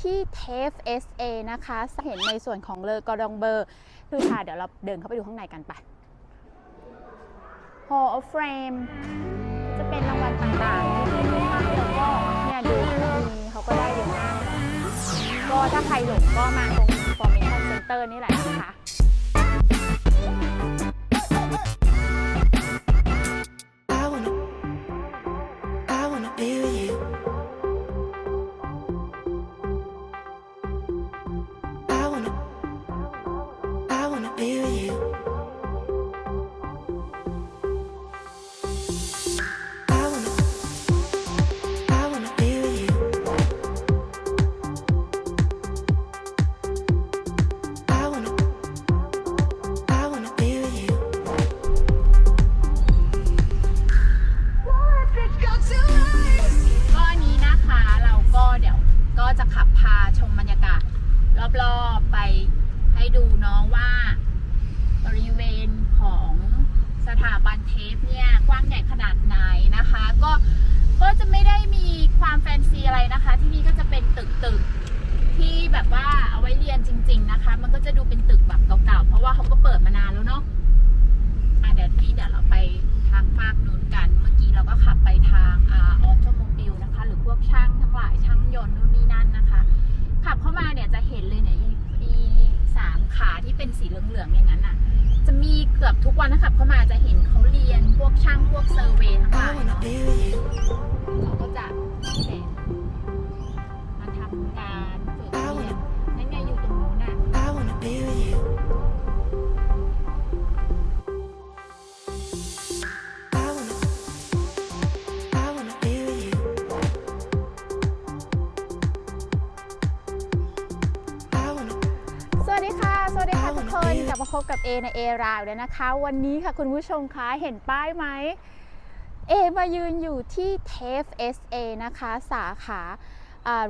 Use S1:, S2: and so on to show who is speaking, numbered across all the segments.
S1: ที่เทฟ SA นะคะ เห็นในส่วนของเลอกอดองเบอร์คือค่ะ เดี๋ยวเราเดินเข้าไปดูข้างในกันไป Hall of Fame จะเป็นรางวัลต่างๆที่ที่ให้แล้วก็เนี่ยดูมีเขาก็ได้เยอะมากก็ถ้าใครหลงก็มาตรง Information Center นี่แหละนะคะ ความแฟนซีอะไรนะคะ ที่นี่ก็จะเป็นตึกตึกที่แบบว่าเอาไว้เรียนจริง ๆนะคะ มันก็จะดูเป็นตึกแบบเก่าๆ เพราะว่าเขาก็เปิดมานานแล้วเนาะอะเดี๋ยวนี้เดี๋ยวเราไปทางฝากนู้นกัน เมื่อกี้เราก็ขับไปทางอ่าออโตโมบิลนะคะ หรือพวกช่างทั้งหลายช่างยนต์นู่นนี่นั่นนะคะ ขับเข้ามาเนี่ยจะเห็นเลยเนี่ยอีสามขาที่เป็นสีเหลืองๆอย่างนั้นอะจะ กือบทุกวันนะขับเข้ามาจะเห็นเขาเรียนพวกช่างพวกเซอร์เวย์ทั้งหลา
S2: I
S1: ย
S2: wanna
S1: เนาะ
S2: be with you.
S1: เขาก็จะนี่แหละม มาพบกับเอในเอราวแล้วนะคะ วันนี้ค่ะคุณผู้ชมคะเห็นป้ายไหมเอมายืนอยู่ที่เทฟ SA นะคะ สาขา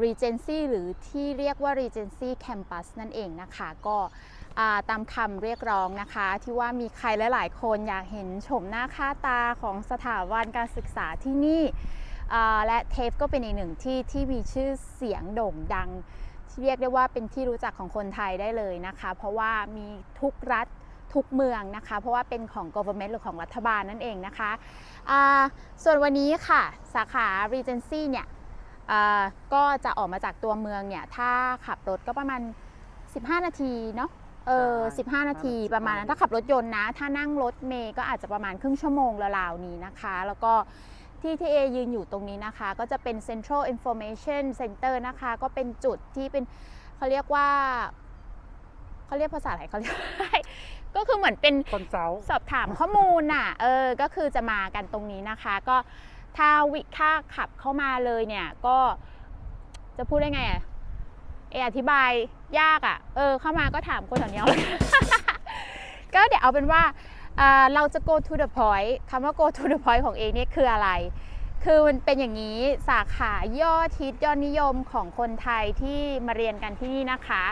S1: Regency หรือที่เรียกว่า Regency Campus นั่นเองนะคะ ก็ตามคำเรียกร้องนะคะ ที่ว่ามีใครหลาย ๆ คนอยากเห็นชมหน้าค่าตาของสถาบันการศึกษาที่นี่ และเทปก็เป็นอีกหนึ่งที่ที่มีชื่อเสียงโด่งดัง เรียกได้ว่าเป็นที่รู้จักของคนไทยได้เลยนะคะ เพราะว่ามีทุกรัฐทุกเมืองนะคะ เพราะว่าเป็นของ government หรือของรัฐบาลนั่นเองนะคะอ่าส่วนวันนี้ค่ะสาขา Regency เนี่ยอ่าก็จะออกมาจากตัวเมืองเนี่ย ถ้าขับรถก็ประมาณ 15 นาทีเนาะเออ
S3: ใช่
S1: 15นาทีประมาณนั้นถ้าขับรถยนต์นะ ถ้านั่งรถเมย์ก็อาจจะประมาณครึ่งชั่วโมงราวๆนี้นะคะ แล้วก็ ที่ที่เอยืนอยู่ตรงนี้นะคะ ก็จะเป็น Central Information Center นะคะ ก็เป็นจุดที่เป็นเขาเรียกว่าเขาเรียกภาษาอะไรเขาเรียกก็คือเหมือนเป็น
S3: คอนเซิลท์
S1: สอบถามข้อมูลน่ะเออก็คือจะมากันตรงนี้นะคะ ก็ถ้าวิถ้าขับเข้ามาเลยเนี่ยก็จะพูดได้ไงอะเออธิบายยากอะ่ะ เออ เข้ามาก็ถามคนแถวนี้เอาเลยก็เดี๋ยวเอาเป็นว่าอ่า เราจะ go to the point คำว่า go to the point ของเองเนี่ยคืออะไร คือมันเป็นอย่างนี้สาขายอดฮิตยอดนิยมของคนไทยที่มาเรียนกันที่นี่นะคะ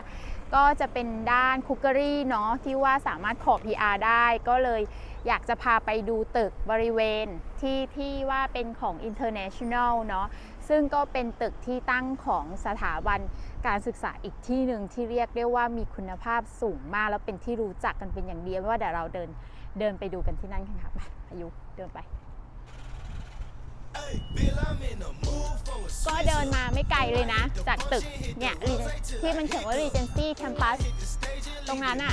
S1: ก็จะเป็นด้านคุกเกอรี่เนาะที่ว่าสามารถขอ PR ได้ก็เลยอยากจะพาไปดูตึกบริเวณที่ที่ว่าเป็นของ International เนาะซึ่งก็เป็นตึกที่ตั้งของสถาบันการศึกษาอีกที่หนึ่งที่เรียกได้ว่ามีคุณภาพสูงมาก แล้วเป็นที่รู้จักกันเป็นอย่างดีว่าเดี๋ยวเราเดิน เดินไปดูกันที่นั่นกันค่ะไปอายุเดินไป ก็เดินมาไม่ไกลเลยนะ จากตึกเนี่ย Regen- ที่มันเขียนว่า Regency Campus ตรงนั้นอะ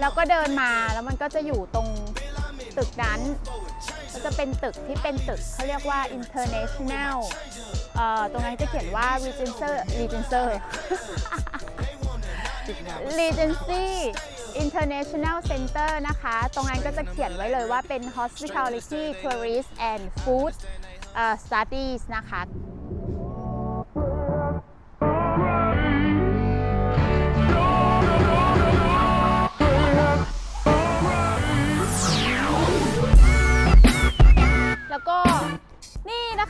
S1: แล้วก็เดินมาแล้วมันก็จะอยู่ตรงตึกนั้นก็จะเป็นตึกที่เป็นตึกเขาเรียกว่า International เอ่อตรงนั้นจะเขียนว่า Regency Regency Regency International Center นะคะ ตรงนั้นก็จะเขียนไว้เลยว่าเป็น Hospitality Tourist and Food Studies นะคะ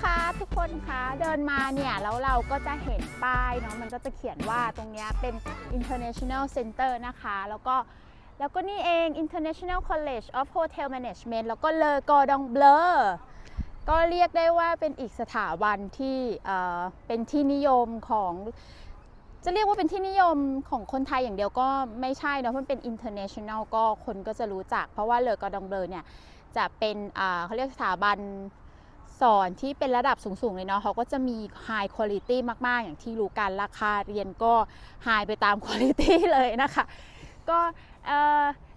S1: คะทุกคนคะเดินมาเนี่ยแล้วเราก็จะเห็นป้ายเนาะมันก็จะเขียนว่าตรงเนี้ยเป็น International Center นะคะ แล้วก็แล้วก็นี่เอง International College of Hotel Management แล้วก็เลอกอดองเบลก็เรียกได้ว่าเป็นอีกสถาบันที่เอ่อเป็นที่นิยมของ จะเรียกว่าเป็นที่นิยมของคนไทยอย่างเดียวก็ไม่ใช่เพราะมันเป็น international ก็คนก็จะรู้จัก เพราะว่าเลอกอดองเบลอเนี่ยจะเป็นเขาเรียกสถาบัน สอนที่เป็นระดับสูงๆเลยเนาะเขาก็จะมี high quality มากๆ อย่างที่รู้กันราคาเรียนก็ high ไปตาม quality เลยนะคะ ก็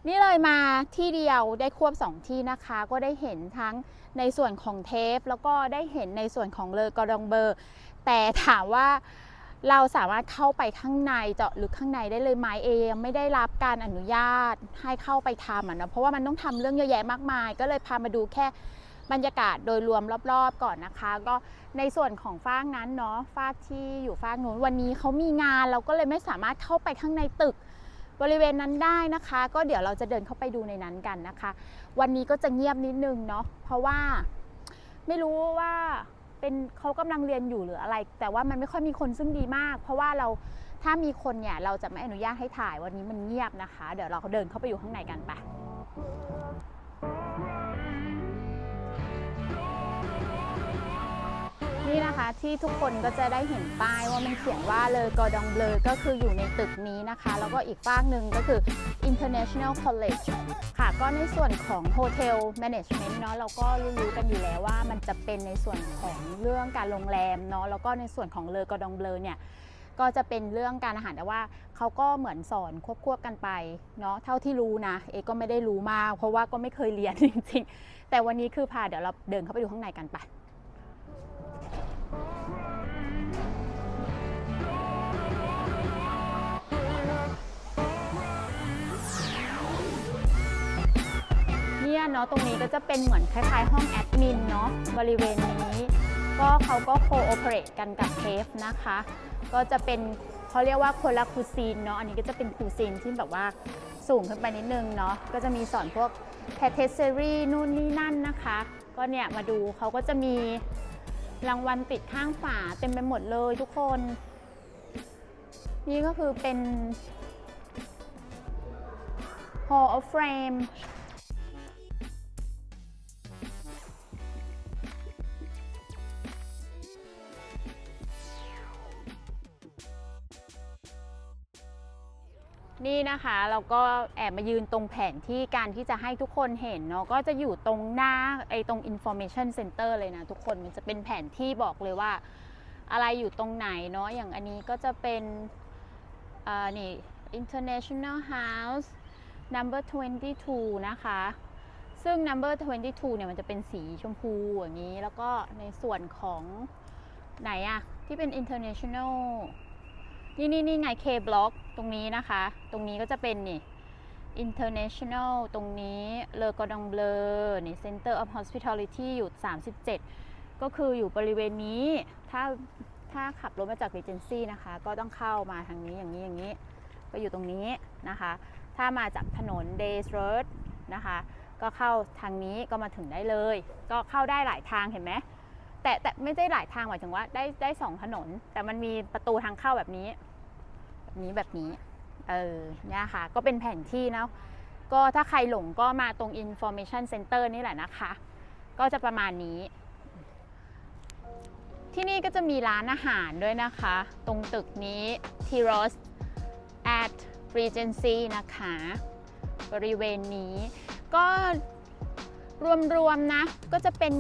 S1: นี่เลยมาที่เดียวได้ควบ 2 ที่นะคะ ก็ได้เห็นทั้งในส่วนของเทป แล้วก็ได้เห็นในส่วนของเลอกอดองเบอร์ แต่ถามว่าเราสามารถเข้าไปข้างในเจาะลึกข้างในได้เลยไหมเองไม่ได้รับการอนุญาตให้เข้าไปทำอะนะเพราะว่ามันต้องทำเรื่องเยอะแยะมากมาย ก็เลยพามาดูแค่ บรรยากาศโดยรวมรอบๆก่อนนะคะ ก็ในส่วนของฟากนั้นเนาะฟากที่อยู่ฟากนู้นวันนี้เขามีงานเราก็เลยไม่สามารถเข้าไปข้างในตึกบริเวณนั้นได้นะคะ ก็เดี๋ยวเราจะเดินเข้าไปดูในนั้นกันนะคะ วันนี้ก็จะเงียบนิดนึงเนาะเพราะว่าไม่รู้ว่าเป็นเขากำลังเรียนอยู่หรืออะไร แต่ว่ามันไม่ค่อยมีคนซึ่งดีมาก เพราะว่าเราถ้ามีคนเนี่ยเราจะไม่อนุญาตให้ถ่ายวันนี้มันเงียบนะคะ เดี๋ยวเราเดินเข้าไปอยู่ข้างในกันไป นี่นะคะที่ทุกคนก็จะได้เห็นป้ายว่ามันเขียนว่าเลอกอดองเบลอก็คืออยู่ในตึกนี้นะคะ แล้วก็อีกฝากหนึ่งก็คือ International College ค่ะ ก็ในส่วนของ Hotel Management เนาะเราก็รู้ๆกันอยู่แล้วว่ามันจะเป็นในส่วนของเรื่องการโรงแรมเนาะแล้วก็ในส่วนของเลอกอดองเบลอเนี่ยก็จะเป็นเรื่องการอาหารแต่ว่าเขาก็เหมือนสอนควบควบๆกันไปเนาะเท่าที่รู้นะเอก็ไม่ได้รู้มาก เพราะว่าก็ไม่เคยเรียนจริงๆ แต่วันนี้คือพาเดี๋ยวเราเดินเข้าไปดูข้างในกันไป เนี่ยเนาะตรงนี้ก็จะเป็นเหมือนคล้ายๆ ห้องแอดมินเนาะบริเวณนี้ ก็เขาก็โคโอเปเรตกันกับเทฟนะคะ ก็จะเป็นเขาเรียกว่าคนละคูซีนเนาะอันนี้ก็จะเป็นคูซีนที่แบบว่าสูงขึ้นไปนิดนึงเนาะก็จะมีสอนพวกแพทเทสเซอรี่นู่นนี่นั่นนะคะ ก็เนี่ยมาดูเขาก็จะมี รางวัลติดข้างฝาเต็มไปหมดเลยทุกคน นี่ก็คือเป็น Hall of Fame นี่นะคะเราก็แอบมายืนตรงแผนที่การที่จะให้ทุกคนเห็นเนาะก็จะอยู่ตรงหน้าไอ้ตรง information center เลยนะทุกคนมันจะเป็นแผนที่บอกเลยว่า อะไรอยู่ตรงไหนเนาะอย่างอันนี้ก็จะเป็นอ่านี่ international house number 22 นะคะ ซึ่ง number 22 เนี่ยมันจะเป็นสีชมพูอย่างนี้ แล้วก็ในส่วนของไหนอะที่เป็น international นี่นี่นี่ไง K block ตรงนี้นะคะ ตรงนี้ก็จะเป็นนี่ international ตรงนี้เลอกอดองเบลนี่ center of hospitality อยู่ 37 ก็คืออยู่บริเวณนี้ ถ้าถ้าขับรถมาจาก regency นะคะ ก็ต้องเข้ามาทางนี้อย่างนี้อย่างนี้ ก็อยู่ตรงนี้นะคะ ถ้ามาจากถนน Days Road นะคะ ก็เข้าทางนี้ก็มาถึงได้เลย ก็เข้าได้หลายทางเห็นไหม แต่แต่ไม่ได้หลายทางหมายถึงว่าได้ได้สองถนน แต่มันมีประตูทางเข้าแบบนี้ แบบนี้แบบนี้ เออเนี่ยค่ะ ก็เป็นแผนที่นะก็ถ้าใครหลงก็มาตรง information center นี่แหละนะคะ ก็จะประมาณนี้ ที่นี่ก็จะมีร้านอาหารด้วยนะคะ ตรงตึกนี้ t i r o s at Regency นะคะ บริเวณนี้ก็ รวมๆนะก็จะเป็น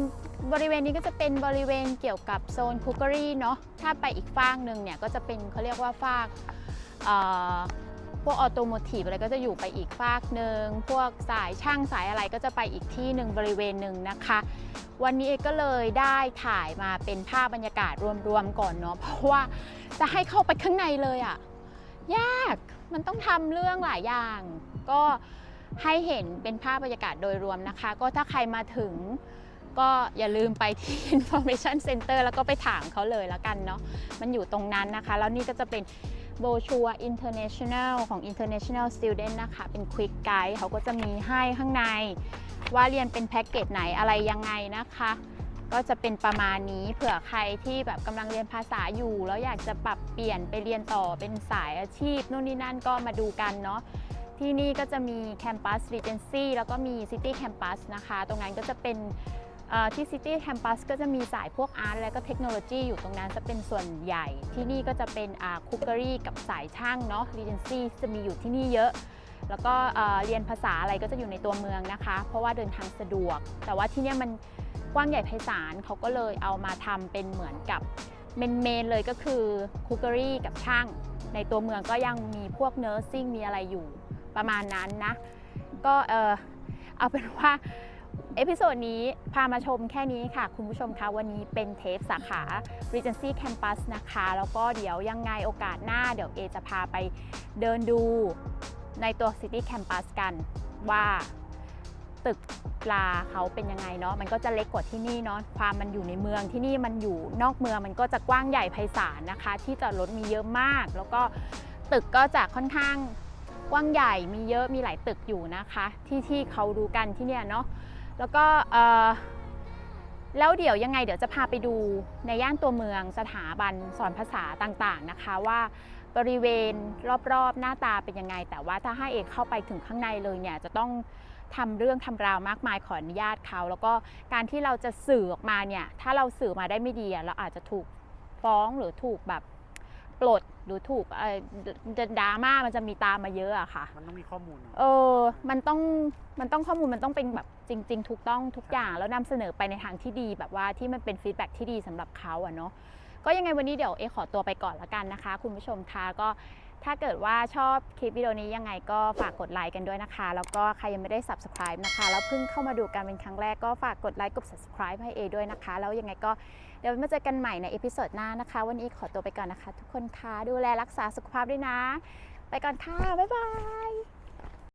S1: บริเวณนี้ก็จะเป็นบริเวณเกี่ยวกับโซนคุกเกอรี่เนาะถ้าไปอีกฟากหนึ่งเนี่ยก็จะเป็นเขาเรียกว่าฟากเอ่อพวกออโตโมทีฟอะไรก็จะอยู่ไปอีกฟากหนึ่งพวกสายช่างสายอะไรก็จะไปอีกที่หนึ่งบริเวณหนึ่งนะคะ วันนี้เอกก็เลยได้ถ่ายมาเป็นภาพบรรยากาศรวมๆก่อนเนาะเพราะว่าจะให้เข้าไปข้างในเลยอะยากมันต้องทำเรื่องหลายอย่าง ก็ ให้เห็นเป็นภาพบรรยากาศโดยรวมนะคะ ก็ถ้าใครมาถึงก็อย่าลืมไปที่ information center แล้วก็ไปถามเขาเลยแล้วกันเนาะมันอยู่ตรงนั้นนะคะ แล้วนี่ก็จะเป็นโบชัว international ของ international student นะคะ เป็น quick guide เขาก็จะมีให้ข้างใน ว่าเรียนเป็นแพ็กเกจไหนอะไรยังไงนะคะ ก็จะเป็นประมาณนี้เผื่อใครที่แบบกำลังเรียนภาษาอยู่ แล้วอยากจะปรับเปลี่ยนไปเรียนต่อเป็นสายอาชีพนู่นนี่นั่นก็มาดูกันเนาะ ที่นี่ก็จะมีแคมปัส Regency แล้วก็มี City Campus นะคะ ตรงนั้นก็จะเป็นที่ City Campus ก็จะมีสายพวกอาร์ตและก็เทคโนโลยีอยู่ตรงนั้นจะเป็นส่วนใหญ่ ที่นี่ก็จะเป็นคุกเกอรี่กับสายช่างเนาะ Regency จะมีอยู่ที่นี่เยอะแล้วก็เรียนภาษาอะไรก็จะอยู่ในตัวเมืองนะคะ เพราะว่าเดินทางสะดวก แต่ว่าที่นี่มันกว้างใหญ่ไพศาลเขาก็เลยเอามาทำเป็นเหมือนกับเมนเมนเลยก็คือคุกเกอรี่กับช่าง ในตัวเมืองก็ยังมีพวกเน r ร์ซิ่งมีอะไรอยู่ ประมาณนั้นนะ ก็เออเอาเป็นว่าเอพิโซดนี้พามาชมแค่นี้ค่ะ คุณผู้ชมคะวันนี้เป็นเทปสาขา Regency Campus นะคะ แล้วก็เดี๋ยวยังไงโอกาสหน้าเดี๋ยวเอจะพาไปเดินดูในตัว City Campus กันว่าตึกปลาเขาเป็นยังไงเนาะมันก็จะเล็กกว่าที่นี่เนาะความมันอยู่ในเมืองที่นี่มันอยู่นอกเมืองมันก็จะกว้างใหญ่ไพศาลนะคะ ที่จอดรถมีเยอะมาก แล้วก็ตึกก็จะค่อนข้าง กว้างใหญ่มีเยอะมีหลายตึกอยู่นะคะ ที่ที่เขาดูกันที่เนี่ยเนาะแล้วก็แล้วเดี๋ยวยังไงเดี๋ยวจะพาไปดูในย่านตัวเมืองสถาบันสอนภาษาต่างๆนะคะว่าบริเวณรอบๆหน้าตาเป็นยังไง แต่ว่าถ้าให้เอกเข้าไปถึงข้างในเลยเนี่ยจะต้องทำเรื่องทำราวมากมายขออนุญาตเขา แล้วก็การที่เราจะสื่อออกมาเนี่ยถ้าเราสื่อมาได้ไม่ดีเราอาจจะถูกฟ้องหรือถูกแบบ ปลดหรือถูกเอ่อจะดราม่ามันจะมีตามมาเยอะอะค่ะ
S3: มันต้องมีข้อมูลเนอะ
S1: เออ มันต้อง มันต้องข้อมูลมันต้องเป็นแบบจริง ๆ ถูกต้องทุกอย่าง แล้วนำเสนอไปในทางที่ดีแบบว่าที่มันเป็นฟีดแบ็กที่ดีสำหรับเขาอะเนาะ ก็ยังไงวันนี้เดี๋ยวเอขอตัวไปก่อนละกันนะคะ คุณผู้ชมคะก็ ถ้าเกิดว่าชอบคลิปวิดีโอนี้ยังไงก็ฝากกดไลค์กันด้วยนะคะ แล้วก็ใครยังไม่ได้ subscribe นะคะ แล้วเพิ่งเข้ามาดูกันเป็นครั้งแรกก็ฝากกดไลค์กด subscribe ให้เอด้วยนะคะ แล้วยังไงก็เดี๋ยวมาเจอกันใหม่ในเอพิโซดหน้านะคะ วันนี้ขอตัวไปก่อนนะคะ ทุกคนคะดูแลรักษาสุขภาพด้วยนะ ไปก่อนค่ะ บ๊ายบาย